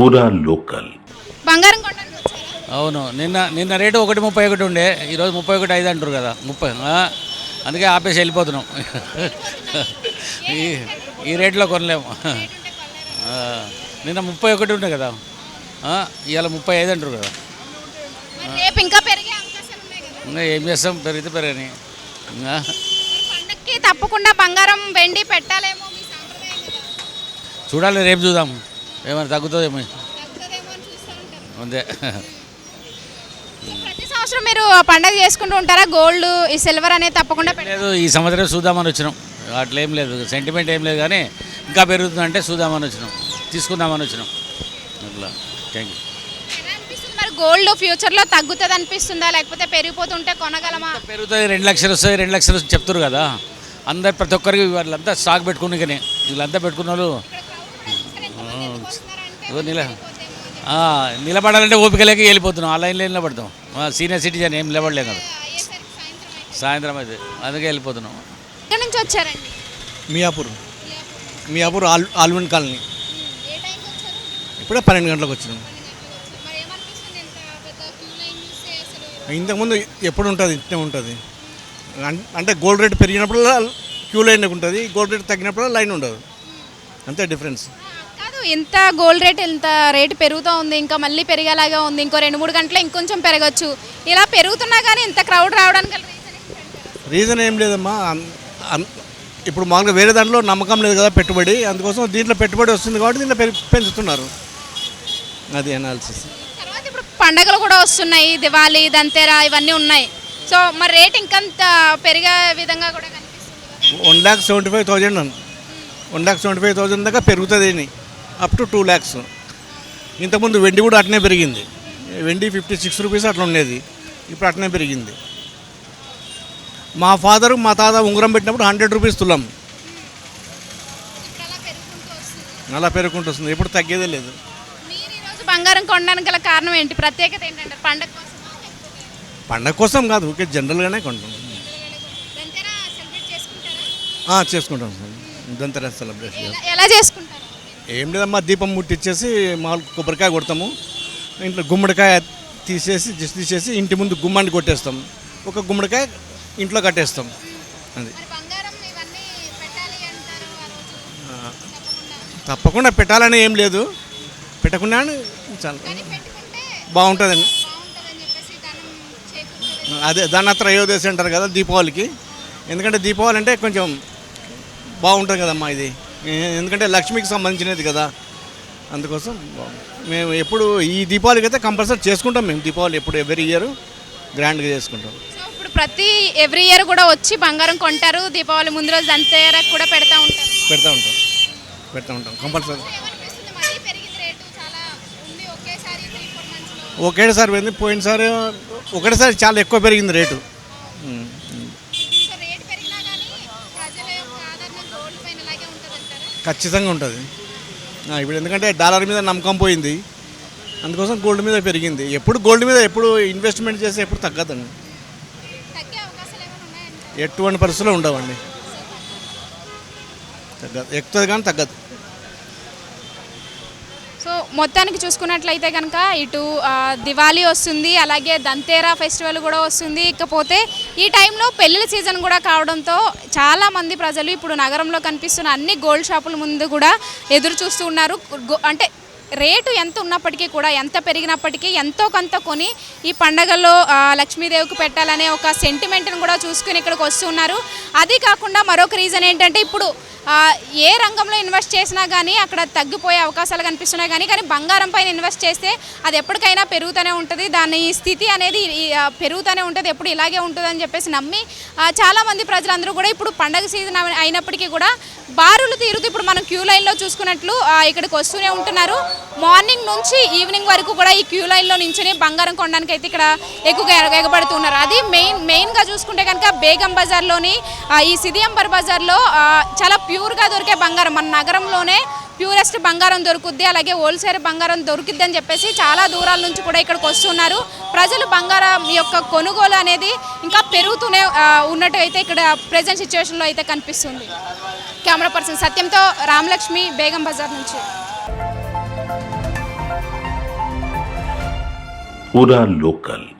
పూరా లోకల్. బంగారం అవును నిన్న నిన్న రేటు ఒకటి ముప్పై ఒకటి ఉండే ఈరోజు ముప్పై ఒకటి ఐదు అంటారు కదా ముప్పై అందుకే ఆపేసి వెళ్ళిపోతున్నాం. ఈ ఈ రేట్లో కొనలేము. ఆ, నిన్న ముప్పై ఒకటి ఉండే కదా ఆ, ఇవాళ ముప్పై ఐదు అంటారు కదా. మరి రేపు ఇంకా పెరిగే ఇంకా ఏం చేస్తాం? పెరిగితే పెరగని. తప్పకుండా బంగారం వెండి పెట్టాలేమో మీ సాంప్రదాయం కదా. చూడాలి రేపు చూద్దాం ఏమైనా తగ్గుతుందేమో. అంతే. ప్రతి సంవత్సరం మీరు పండగ చేసుకుంటూ ఉంటారా? గోల్డ్ ఈ సిల్వర్ అనేది తప్పకుండా లేదు ఈ సంవత్సరం చూద్దామని వచ్చినాం. అట్లా ఏం లేదు సెంటిమెంట్ ఏం లేదు కానీ ఇంకా పెరుగుతుందంటే చూద్దామని వచ్చినాం. తీసుకుందామని వచ్చినాం. అట్లా. థ్యాంక్ యూ మరి గోల్డ్ ఫ్యూచర్లో తగ్గుతుంది అనిపిస్తుందా? లేకపోతే పెరిగిపోతుంటే కొనగలమా? పెరుగుతుంది రెండు లక్షలు వస్తాయి రెండు లక్షలు చెప్తారు కదా. అందరు ప్రతి ఒక్కరికి వాళ్ళంతా స్టాక్ పెట్టుకుని కానీ వీళ్ళంతా పెట్టుకున్న వాళ్ళు నిల ఆ, నిలబడాలంటే ఓపిక లేక వెళ్ళిపోతున్నాం. ఆ లైన్లో నిలబడతాం. సీనియర్ సిటిజన్ ఏం నిలబడలేం కదా. సాయంత్రం అయితే. అందుకే వెళ్ళిపోతున్నాం. ఎక్కడి నుంచి వచ్చారండి? మియాపూర్. మియాపూర్ ఆల్ ఆల్విన్ కాలనీ. ఇప్పుడే పన్నెండు గంటలకు వచ్చినాం. ఇంతకుముందు ఎప్పుడు ఉంటుంది? ఇంతే ఉంటుంది. అంటే గోల్డ్ రేట్ పెరిగినప్పుడు క్యూ లైన్ ఉంటుంది. గోల్డ్ రేట్ తగ్గినప్పుడు లైన్ ఉండదు. అంతే డిఫరెన్స్. ఇంత గోల్డ్ రేట్ ఇంత రేటు పెరుగుతూ ఉంది ఇంకా మళ్ళీ పెరిగేలాగా ఉంది ఇంకో రెండు మూడు గంటలు ఇంకొంచెం పెరగచ్చు. ఇలా పెరుగుతున్నా కానీ ఇంత క్రౌడ్ రావడానికి? రీజన్ ఏం లేదమ్మా. ఇప్పుడు మామూలుగా వేరే దాంట్లో నమ్మకం లేదు కదా పెట్టుబడి. అందుకోసం దీంట్లో పెట్టుబడి వస్తుంది కాబట్టి దీంట్లో పెంచుతున్నారు. అది అనాలిసిస్ తర్వాత ఇప్పుడు పండగలు కూడా వస్తున్నాయి. దివాళీ దంతెరా ఇవన్నీ ఉన్నాయి. సో మరి రేట్ ఇంకంత పెరిగే విధంగా కూడా. One lakh seventy five thousand one lakh seventy five thousand దాకా పెరుగుతుంది అప్ టు టూ ల్యాక్స్. ఇంతకుముందు వెండి కూడా అట్నే పెరిగింది. వెండి ఫిఫ్టీ సిక్స్ రూపీస్ అట్లా ఉండేది. ఇప్పుడు అట్నే పెరిగింది. మా ఫాదరు మా తాత ఉంగరం పెట్టినప్పుడు హండ్రెడ్ రూపీస్ తులం. అలా పెరుగుకుంటూ వస్తుంది. ఎప్పుడు తగ్గేదే లేదు. బంగారం కొనడానికి గల కారణం ఏంటి? ప్రత్యేకత ఏంటంటే పండగ లేకపోతే పండగ కోసం కాదు ఊరికే జనరల్గానే కొంటాం. చేసుకుంటాం. దంతరా సెలబ్రేషన్. ఎలా- ఎలా చేసుకుంటారు? ఏం లేదమ్మా దీపం ముట్టించేసి మామూలు కొబ్బరికాయ కొడతాము. ఇంట్లో గుమ్మడికాయ తీసేసి జస్ట్ తీసేసి ఇంటి ముందు గుమ్మాన్ని కొట్టేస్తాం. ఒక గుమ్మడికాయ ఇంట్లో కట్టేస్తాం. అది. తప్పకుండా. పెట్టాలని ఏం లేదు. పెట్టకుండా చాలా. బాగుంటుందండి అదే దాని త్రయోదశి అంటారు కదా దీపావళికి. ఎందుకంటే దీపావళి అంటే కొంచెం బాగుంటుంది కదమ్మా ఇది. ఎందుకంటే లక్ష్మికి సంబంధించినది కదా. అందుకోసం. మేము ఎప్పుడు ఈ దీపావళికి అయితే కంపల్సరీ చేసుకుంటాం మేము. దీపావళి ఎప్పుడు ఎవరి ఇయర్ గ్రాండ్గా చేసుకుంటాం. ఇప్పుడు ప్రతి ఎవ్రీ ఇయర్ కూడా వచ్చి బంగారం కొంటారు దీపావళి ముందు రోజు దంతెరకు కూడా పెడతా ఉంటారు. పెడతా ఉంటాం. పెడతా ఉంటాం. కంపల్సరీ. ఒకేసారి పోయినసారి ఒకటేసారి చాలా ఎక్కువ పెరిగింది rate um, um. So rate పెరిగినా కానీ ప్రజల యొక్క ఆదరణ గోల్డ్ పైన అలాగే ఉంటుంది అంటారా ఖచ్చితంగా ఉంటుంది. ఇప్పుడు ఎందుకంటే డాలర్ మీద నమ్మకం పోయింది. అందుకోసం గోల్డ్ మీద పెరిగింది. ఎప్పుడు గోల్డ్ మీద ఎప్పుడు ఇన్వెస్ట్మెంట్ చేస్తే ఎప్పుడు తగ్గదండి. ఎటువంటి పరిస్థితుల్లో ఉండవండి. తగ్గదు. ఎక్కుతుంది కానీ తగ్గదు. మొత్తానికి చూసుకున్నట్లయితే కనుక ఇటు దివాళీ వస్తుంది అలాగే దంతేరా ఫెస్టివల్ కూడా వస్తుంది. ఇకపోతే ఈ టైంలో పెళ్ళిళ్ళ సీజన్ కూడా కావడంతో చాలామంది ప్రజలు ఇప్పుడు నగరంలో కనిపిస్తున్న అన్ని గోల్డ్ షాపుల ముందు కూడా ఎదురు చూస్తూ ఉన్నారు. అంటే రేటు ఎంత ఉన్నప్పటికీ కూడా ఎంత పెరిగినప్పటికీ ఎంతో కొంత కొని ఈ పండగల్లో లక్ష్మీదేవికి పెట్టాలనే ఒక సెంటిమెంట్ని కూడా చూసుకుని ఇక్కడికి వస్తున్నారు అది కాకుండా మరొక రీజన్ ఏంటంటే ఇప్పుడు ఏ రంగంలో ఇన్వెస్ట్ చేసినా కానీ అక్కడ తగ్గిపోయే అవకాశాలు కనిపిస్తున్నాయి కానీ కానీ బంగారం పైన ఇన్వెస్ట్ చేస్తే అది ఎప్పటికైనా పెరుగుతూనే ఉంటుంది. దాని స్థితి అనేది పెరుగుతూనే ఉంటుంది ఎప్పుడు ఇలాగే ఉంటుందని చెప్పేసి నమ్మి చాలామంది ప్రజలందరూ కూడా ఇప్పుడు పండగ సీజన్ అయినప్పటికీ కూడా బారులు తీరుతూ ఇప్పుడు మనం క్యూ లైన్లో చూసుకున్నట్లు ఇక్కడికి వస్తూనే ఉంటున్నారు. మార్నింగ్ నుంచి ఈవినింగ్ వరకు కూడా ఈ క్యూ లైన్లో నించుని బంగారం కొనడానికి అయితే ఇక్కడ ఎక్కువగా ఎగబడుతున్నారు. అది మెయిన్ మెయిన్గా చూసుకుంటే కనుక బేగం బజార్లోని ఈ సిదియంబర్ బజార్లో చాలా ప్యూర్గా దొరికే బంగారం. మన నగరంలోనే ప్యూరెస్ట్ బంగారం దొరుకుద్ది అలాగే హోల్సేల్ బంగారం దొరుకుద్ది అని చెప్పేసి చాలా దూరాల నుంచి కూడా ఇక్కడికి వస్తున్నారు. ప్రజలు బంగారం యొక్క కొనుగోలు అనేది ఇంకా పెరుగుతూనే ఉన్నట్టు అయితే ఇక్కడ ప్రజెంట్ సిచ్యువేషన్లో అయితే కనిపిస్తుంది. కెమెరా పర్సన్ సత్యంతో రామలక్ష్మి బేగం బజార్ నుంచి. ওরা লোকাল